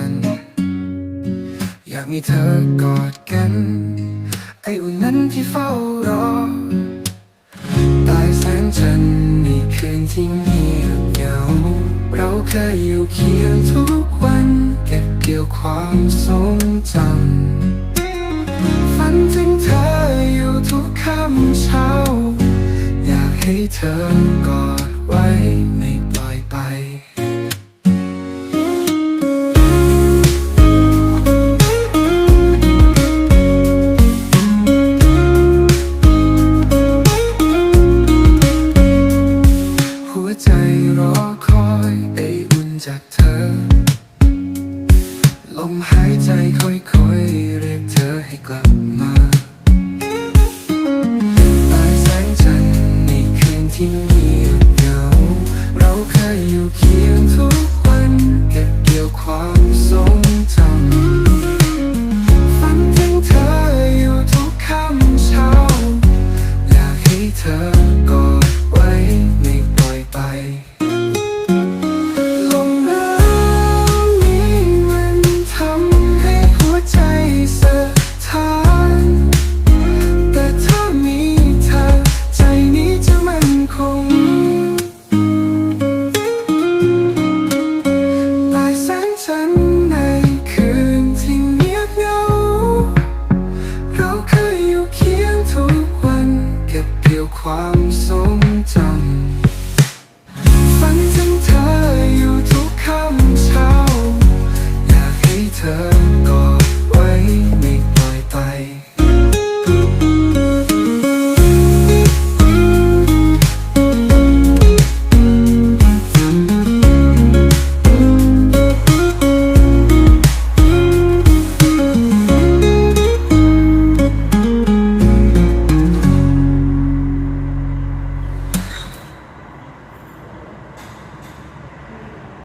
ันอยากมีเธอกอดกัน ไอ้อุ่นนั้นที่เฝ้ารอตายแสงจันทร์ในคืนที่เงียบเหงาเราเคยอยู่เคียงทุกวัน เก็บเกี่ยวความทรงจำฝันถึงเธออยู่ทุกค่ำเช้า อยากให้เธอกอดไว้ใน ลมหายใจค่อยๆ เรียกเธอให้กลับมาใต้แสงจันทร์ในคืนที่เงียบเหงา เราเคยอยู่เคียงทุกวันเก็บเกี่ยวความทรงจำฝันถึงเธออยู่ทุกค่ำเช้า อยากให้เธอ some tongue.